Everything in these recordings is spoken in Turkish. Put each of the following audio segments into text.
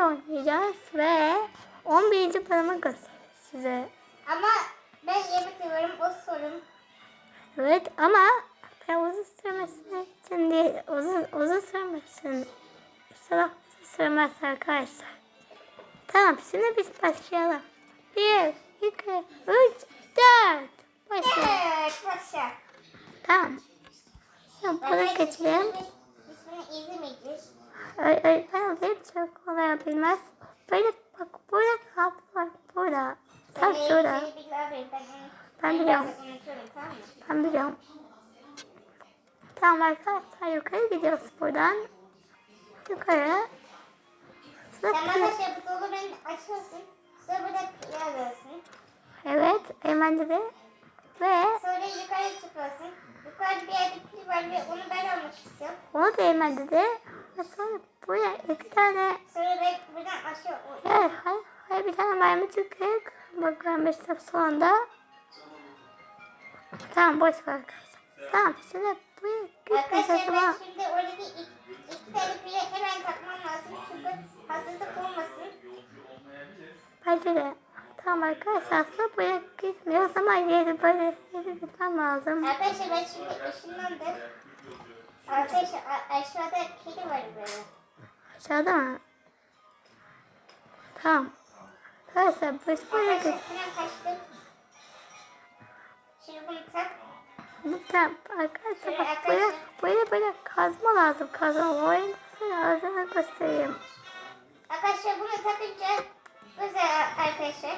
Bilmece oynayacağız ve 11. paramı göstereyim size. Ama ben yemek seviyorum o sorun. Evet ama ben uzun sürmesine için değil, uzun, uzun sürmesin. İnşallah uzun sürmez arkadaşlar. Tamam şimdi biz başlayalım. 1, 2, 3, 4. Başlayalım. Evet başla. Tamam. Şimdi bunu geçelim. İsmini izlemeyeceğiz. Ay, ay, ben de çok kolay bilmez. Böyle bak burada kap var. Burada. Tam şurada. Ben biliyorum. Ben biliyorum. Tamam arkadaşlar yukarı gidiyoruz buradan. Yukarı. Zıp- bana şey bu dolu beni açıyorsun. Sonra burada yazıyorsun. Evet, hemen de ve Sonra yukarı çıkıyorsun. Yukarıda bir yerde pil var ve onu ben almak istiyorum. onu da hemen dedi. Ve sonra buraya iki tane Sonra ben buradan aşağı hayır, hayır, hayır bir tane mermi çıkacak. Bak vermiştim sonunda. Tamam boş ver arkadaşlar. Tamam şimdi Arkadaşlar ben şimdi oradaki iki, iki tane pile hemen takmam lazım. Çünkü hastalık olmasın. bence de. Tamam arkadaşlar aslında buraya gitmiyoruz ama yeri böyle yeri gitmem lazım. Arkadaşlar ben şimdi ışınlandım. Arkadaşlar aşağıda kedi var böyle. Aşağıda mı? Tamam. Arkadaşlar biz buraya Arkadaşlar git. hemen kaçtım. Şimdi bunu tak. Lütfen arkadaşlar bak buraya, buraya böyle kazma lazım kazma. O yüzden ağzına göstereyim. Arkadaşlar bunu takınca güzel arkadaşlar.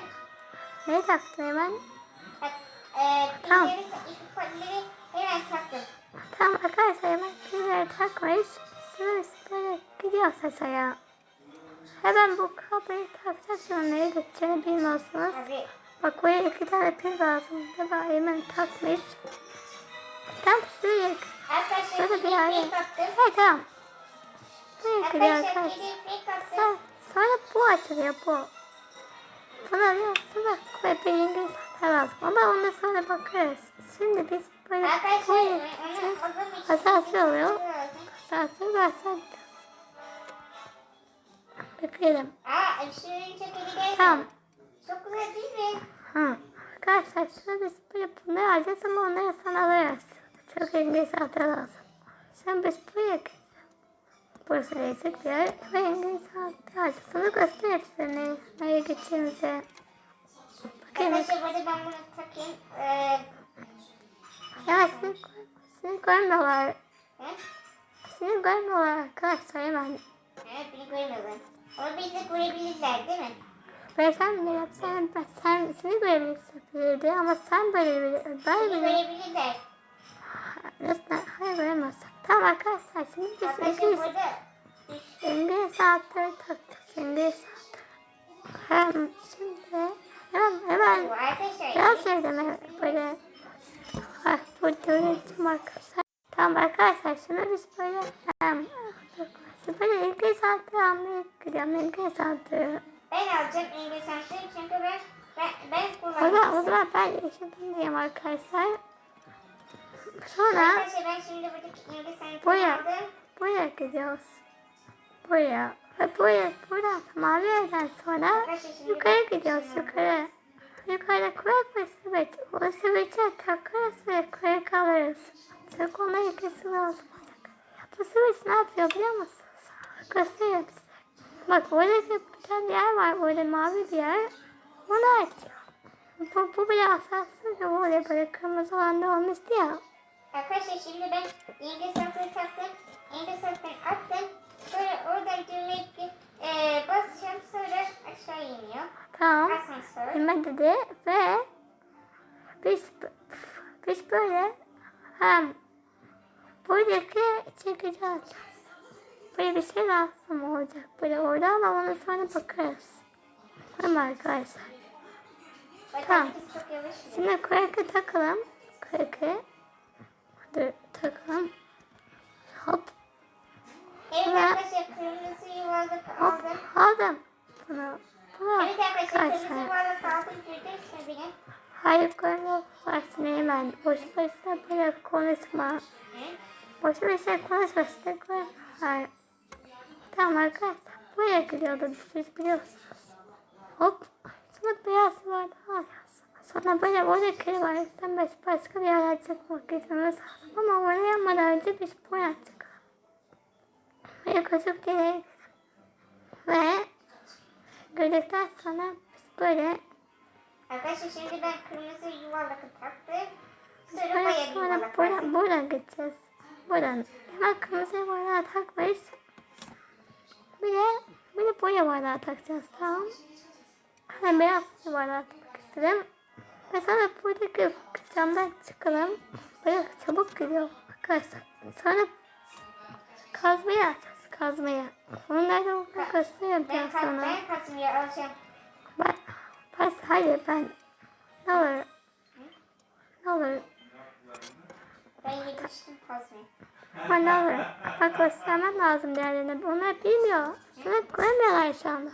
Ne taktın hemen? Bak, e, Tamam. kolleri hemen taktım. Tamam arkadaşlar hemen pilleri. Sonra biz böyle gidiyoruz aşağıya. Hemen bu kabloyu takacağız. Şimdi nereye gideceğini bilmiyorsunuz. Abi Bak buraya iki tane pil lazım. Hemen hemen takmış. Tam arkadaşlar Şöyle bir fake taktım. Evet tamam. Arkadaşlar arkadaşlar. kedi fake taktım. Sonra, sonra bu açılıyor bu. Buna da sonra koyabildiğiniz lazım. Ama ondan sonra bakarız. Şimdi biz böyle için Hasası oluyor. Hasası versen. Bekleyelim. Tamam. Çok güzel değil mi? Ha. Arkadaşlar şöyle biz böyle bunları alacağız ama onları sana alırız. Çok İngiliz altı lazım. Sen biz buraya. Burası eksik bir yer ve altı alacağız. Sana göster hepsini. Nereye gideceğimizi. Bakayım. Arkadaşlar burada ben bunu takayım. Ee, Ya seni, seni görmüyorlar. he? Seni görmüyorlar arkadaşlar hemen. Evet, beni görmüyorlar. Ama beni de görebilirler değil mi? Ben sen bile yapsan ben sen seni görebilirdi ama sen böyle ben Beni bile görebilirler. Nasıl hayır göremezsin. Tamam arkadaşlar şimdi biz düştü. İngiliz saatleri taktık. İngiliz saatleri. Hem şimdi hemen hemen Arkadaşlar. biraz söyledim böyle ah, burada öğrettim arkadaşlar. Tamam arkadaşlar şimdi biz böyle hem böyle İngiliz saatleri almaya gidiyorum. İngiliz saatleri. Ben alacağım İngiliz sanatları çünkü ben ben, ben O zaman, o kullanacağım. zaman ben işim diyeyim arkadaşlar. Sonra Buraya. buraya gidiyoruz. Buraya. Ve buraya, buradan mavi yerden sonra yukarı gidiyoruz yukarı. Yukarıda kulak ve sıvıç. O sıvıça takarız ve yukarı kalırız. Çok ona lazım olacak. Bu sıvıç ne yapıyor biliyor musunuz? Göstereyim size. Bak burada bir tane yer var. Burada mavi bir yer. Onu açıyor. Bu, bu bile asansız ve böyle böyle kırmızı olan da olmuştu ya. Arkadaşlar şimdi ben İngiliz sanatları taktım. İngiliz sanatları attım. Sonra oradan düğmeye e, basacağım. Sonra aşağı iniyor. Tamam. Asansör. Hemen dedi ve biz biz böyle hem buradaki alacağız. Böyle bir şey lazım olacak böyle orada ama ona sonra bakarız. Tamam arkadaşlar. Tamam. Şimdi kırkı takalım. Kırkı. Dur takalım. Hop Evet arkadaşlar kırmızı yuvarlak hop aldım. aldım. Bunu. Bunu Evet arkadaşlar kırmızı yuvarlak aldım. Gördünüz mü beni? Hayır konu varsın hemen. Boş boşuna böyle konuşma. Boş boşuna konuşma. işte. Hayır. Tamam arkadaşlar. buraya gidiyordu siz biliyorsunuz. Hop. Sonra beyaz vardı hala. Sonra böyle orada kiri var. Sen baş, başka bir çıkmak gitmemiz lazım. Ama oraya yapmadan önce buraya çıkalım. Buraya koşup geriye gidelim. Ve gördükten sonra biz böyle Arkadaşlar şimdi ben kırmızı yuvarlakı taktım. Sonra bayağı bir yuvarlak buradan, buradan gideceğiz. Buradan. Hemen kırmızı bardağı takmayız. Bir de, bir de boya bardağı takacağız tamam. Hemen beyaz bardağı takmak istedim. Sonra buradaki camdan çıkalım. Böyle çabuk gidiyor arkadaşlar. Sonra kazmayı alacağız. Kazmayı. Da orada göstereyim Ben, sonra. ben katmayı alacağım. Ben, ben, hayır ben. Ne olur. Ne olur. Ben yemiştim kazmayı. Ama ne olur. Bak göstermem lazım diğerlerine. Onlar bilmiyor. Seni görmüyorlar şu anda.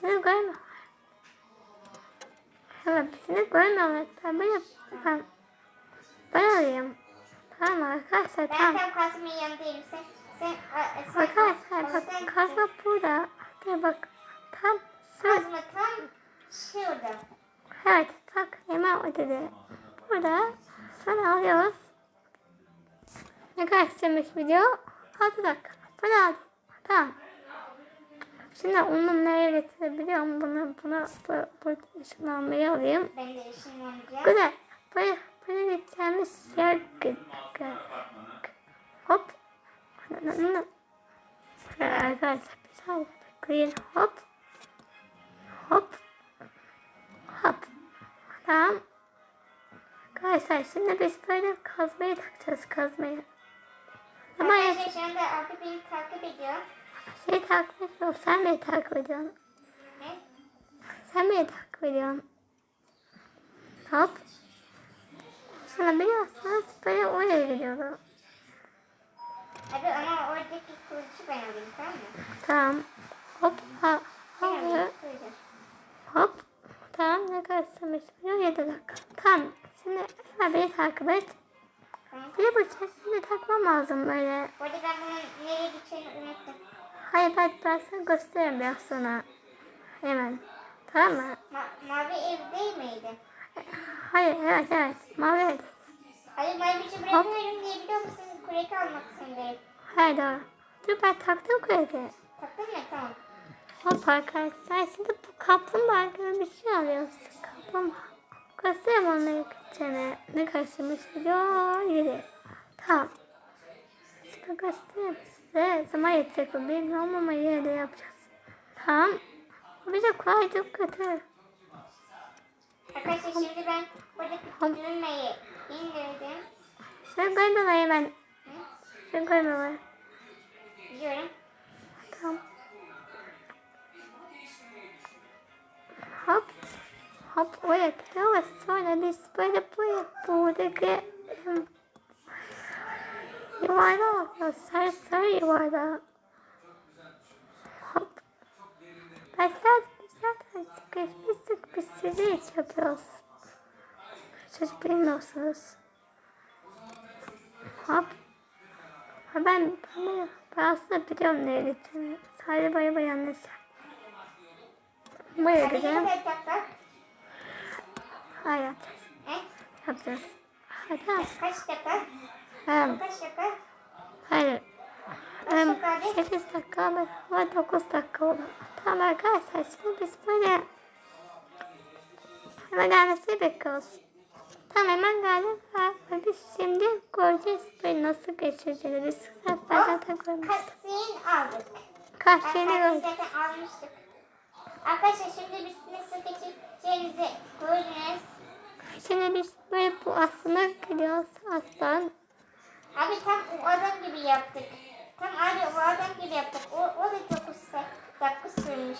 Seni görmüyorlar. Evet seni görmüyorlar. Ben böyle ben ben alayım. Tamam arkadaşlar Ben tamam. tam kazmayı yanındayım. Sen, sen, a- sen Arkadaşlar bak sen- kazma burada. Hadi bak tam söz. Kazma tam şurada. Evet bak hemen o dedi. Burada sonra alıyoruz. Ne kadar istemiş video? 6 dakika. Bunu aldım. Tamam. Şimdi onu nereye getirebiliyorum? Bunu, bunu, bu, bu ışınlanmayı alayım. Ben de ışınlanacağım. Güzel. Böyle, böyle gideceğimiz yer Hop. Arkadaşlar bir saniye bekleyin. Hop. Hop. Hop. Tamam. Arkadaşlar şimdi biz böyle kazmayı takacağız kazmayı. Ama Arkadaşlar şu anda abi beni takip ediyor. Şey takip ediyorum. Sen beni takip ediyorsun. Ne? Sen beni takip ediyorsun. Hop. Sonra biliyorsunuz böyle oraya gidiyorum. Abi ama oradaki kılıcı ben alayım tamam mı? Tamam. Hop. Ha. Kılıcı. Hop. Tamam ne kadar sürmüş? 7 dakika. Tamam. Şimdi hemen beni takip et. Bir de bu çizgini takmam lazım böyle. Bu arada ben bunun nereye gideceğini unuttum. Hayır ben, ben sana gösteririm biraz sonra. Hemen. Tamam mı? Ma- mavi ev değil miydi? Hayır evet evet. Mavi evet. Hayır mavi biçim bırakıyorum diye biliyor musun? Kureki almak zorundayım. Hayır doğru. Dur ben taktım kredi. Taktın mı? Tamam. Hop arkadaşlar şimdi bu kaplumbağa gibi bir şey alıyoruz. Kaplumbağa. Göstereyim onları gideceğine. Ne karşımış video yedi. Tamam. Şimdi göstereyim ama yine de yapacağız. Tamam. Bu bize kolay çok kötü. Arkadaşlar şimdi ben buradaki düğmeyi indirdim. Sen görmüyorlar hemen. Hı? Sen görmüyorlar. Diyorum. Tamam. Hop. Hop oraya gidiyor ve sonra biz böyle böyle buradaki alıyoruz. Sarı sarı yuvarlağa. Hop. Ben zaten zaten sıkışmıştık biz sizi iş yapıyoruz. Siz bilmiyorsunuz. Hop. Ha ben, ben, ben aslında biliyorum nereye gideceğimi. Sadece baya baya yanlış. Bir dakika. Hayır yapacağız. He? Yapacağız. Hadi al. Kaç dakika? Hem, Kaç dakika? hayır. Hem, dakika abi? 8 dakika ama 9 dakika oldu. Tamam arkadaşlar şimdi biz böyle hemen gelmesini bekliyoruz. Tamam hemen geldim. Ve Biz şimdi göreceğiz böyle nasıl geçeceğini. Biz ben zaten görmüştüm. Cutscene aldık. Arkadaşlar gördüm. zaten almıştık. Arkadaşlar şimdi biz nasıl geçeceğinizi göreceğiz. Şimdi biz böyle bu aslına gidiyoruz aslan. Tam o adam gibi yaptık. Tam abi o adam gibi yaptık. O, o da 9 dakika sürmüş.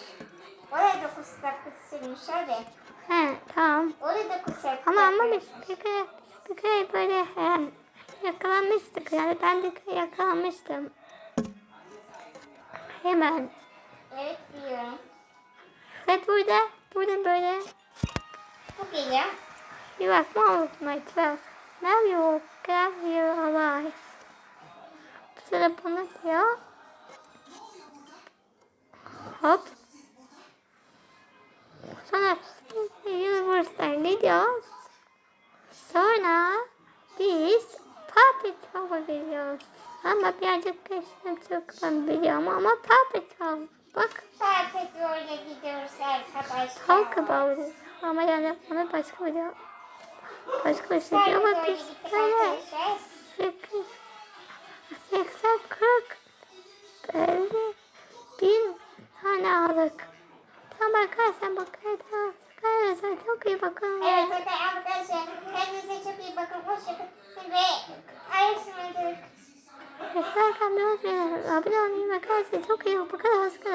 O da 9 dakika sürmüş abi. He tamam. O da 9 dakika. Ama ama biz bir kere böyle he, yakalanmıştık. Yani ben de yakalanmıştım. Hemen. Evet biliyorum. Ve burada, burada böyle Bu geliyor. you have found my trust. Now you get here alive. Sonra bunu diyor. Hop. Sonra Universe'den gidiyoruz. Sonra biz Puppet Howl'a geliyoruz. Ama birazcık çok ben biliyorum ama Puppet Howl. Bak Daha petrolle gidiyoruz arkadaşlar. halka bağlı. Ama yani onu başka bir başka bir şey ama biz böyle arkadaşlar. Ayrışmadık. Arkadaşlar abone olmayı, abone olmayı arkadaşlar çok iyi bakın. Hoşçakalın.